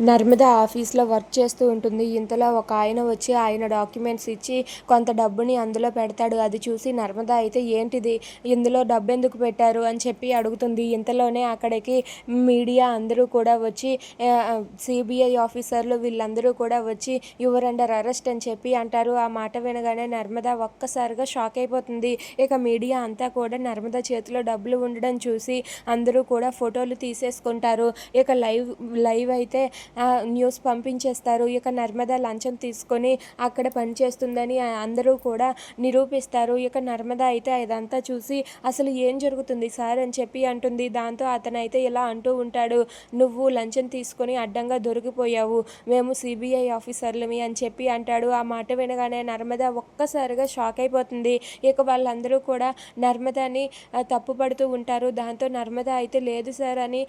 నర్మద ఆఫీస్లో వర్క్ చేస్తూ ఉంటుంది. ఇంతలో ఒక ఆయన వచ్చి ఆయన డాక్యుమెంట్స్ ఇచ్చి కొంత డబ్బుని అందులో పెడతాడు. అది చూసి నర్మద అయితే ఏంటిది? ఇందులో డబ్బు ఎందుకు పెట్టారు? అని చెప్పి అడుగుతుంది. ఇంతలోనే అక్కడికి మీడియా అందరూ కూడా వచ్చి సిబిఐ ఆఫీసర్లు వీళ్ళందరూ కూడా వచ్చి యువర్ అండర్ అరెస్ట్ అని చెప్పి అంటారు. ఆ మాట వినగానే నర్మద ఒక్కసారిగా షాక్ అయిపోతుంది. ఇక మీడియా అంతా కూడా నర్మద చేతిలో డబ్బులు ఉండడం చూసి అందరూ కూడా ఫోటోలు తీసేసుకుంటారు. ఇక లైవ్ లైవ్ అయితే న్యూస్ పంపించేస్తారు. ఇక నర్మదా లంచం తీసుకొని అక్కడ పనిచేస్తుందని అందరూ కూడా నిరూపిస్తారు. ఇక నర్మదా అయితే ఇదంతా చూసి అసలు ఏం జరుగుతుంది సార్ అని చెప్పి అంటుంది. దాంతో అతను అయితే ఇలా అంటూ ఉంటాడు నువ్వు లంచం తీసుకొని అడ్డంగా దొరికిపోయావు. మేము సిబిఐ ఆఫీసర్లమి అని చెప్పి అంటాడు. ఆ మాట వినగానే నర్మద ఒక్కసారిగా షాక్ అయిపోతుంది. ఇక వాళ్ళందరూ కూడా నర్మదాని తప్పుపడుతూ ఉంటారు. దాంతో నర్మద అయితే లేదు సార్ అని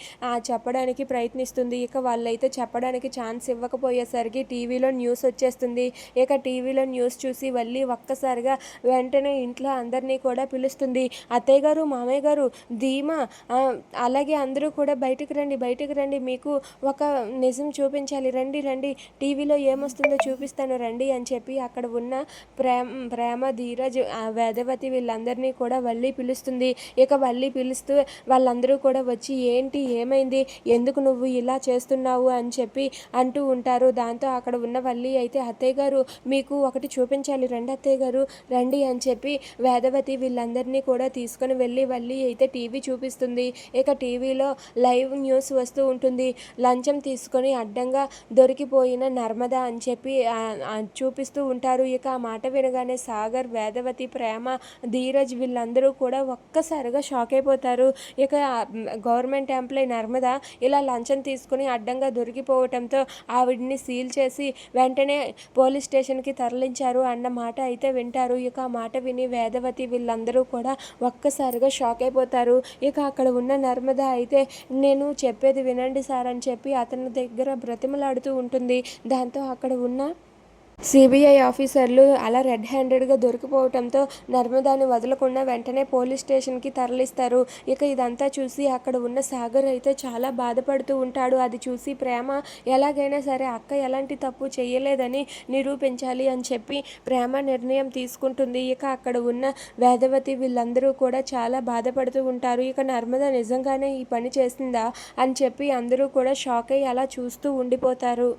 చెప్పడానికి ప్రయత్నిస్తుంది. ఇక వాళ్ళైతే చెప్పడానికి ఛాన్స్ ఇవ్వకపోయేసరికి టీవీలో న్యూస్ వచ్చేస్తుంది. ఇక టీవీలో న్యూస్ చూసి వల్లి ఒక్కసారిగా వెంటనే ఇంట్లో అందరినీ కూడా పిలుస్తుంది. అత్తయ్య గారు మామయ్య గారు ధీమా అలాగే అందరూ కూడా బయటకు రండి బయటకు రండి. మీకు ఒక నిజం చూపించాలి. రండి రండి. టీవీలో ఏమొస్తుందో చూపిస్తాను రండి అని చెప్పి అక్కడ ఉన్న ప్రేమ ప్రేమ ధీరజ్ వేదవతి వీళ్ళందరినీ కూడా వల్లి పిలుస్తుంది. ఇక వల్లి పిలుస్తూ వాళ్ళందరూ కూడా వచ్చి ఏంటి? ఏమైంది? ఎందుకు నువ్వు ఇలా చేస్తున్నావు? అని చెప్పి అంటూ ఉంటారు. దాంతో అక్కడ ఉన్న వల్లి అయితే అత్తయ్య గారు మీకు ఒకటి చూపించాలి. రండి అత్తయ్య గారు రండి అని చెప్పి వేదవతి వీళ్ళందరినీ కూడా తీసుకొని వెళ్ళి వల్లి అయితే టీవీ చూపిస్తుంది. ఇక టీవీలో లైవ్ న్యూస్ వస్తూ ఉంటుంది. లంచం తీసుకొని అడ్డంగా దొరికిపోయిన నర్మద అని చెప్పి చూపిస్తూ ఉంటారు. ఇక ఆ మాట వినగానే సాగర్ వేదవతి ప్రేమ ధీరజ్ వీళ్ళందరూ కూడా ఒక్కసారిగా షాక్ అయిపోతారు. ఇక గవర్నమెంట్ ఎంప్లాయ్ నర్మద ఇలా లంచం తీసుకుని అడ్డంగా దొరికి చనిపోవటంతో ఆవిడ్ని సీల్ చేసి వెంటనే పోలీస్ స్టేషన్కి తరలించారు అన్న మాట అయితే వింటారు. ఇక ఆ మాట విని వేదవతి వీళ్ళందరూ కూడా ఒక్కసారిగా షాక్ అయిపోతారు. ఇక అక్కడ ఉన్న నర్మద అయితే నేను చెప్పేది వినండి సార్ అని చెప్పి అతని దగ్గర బ్రతిమలాడుతూ ఉంటుంది. దాంతో అక్కడ ఉన్న సిబిఐ ఆఫీసర్లు అలా రెడ్ హ్యాండెడ్గా దొరికిపోవడంతో నర్మదాని వదలకుండా వెంటనే పోలీస్ స్టేషన్కి తరలిస్తారు. ఇక ఇదంతా చూసి అక్కడ ఉన్న సాగర్ అయితే చాలా బాధపడుతూ ఉంటాడు. అది చూసి ప్రేమ ఎలాగైనా సరే అక్క ఎలాంటి తప్పు చేయలేదని నిరూపించాలి అని చెప్పి ప్రేమ నిర్ణయం తీసుకుంటుంది. ఇక అక్కడ ఉన్న వేదవతి వీళ్ళందరూ కూడా చాలా బాధపడుతూ ఉంటారు. ఇక నర్మద నిజంగానే ఈ పని చేసిందా అని చెప్పి అందరూ కూడా షాక్ అయ్యి అలా చూస్తూ ఉండిపోతారు.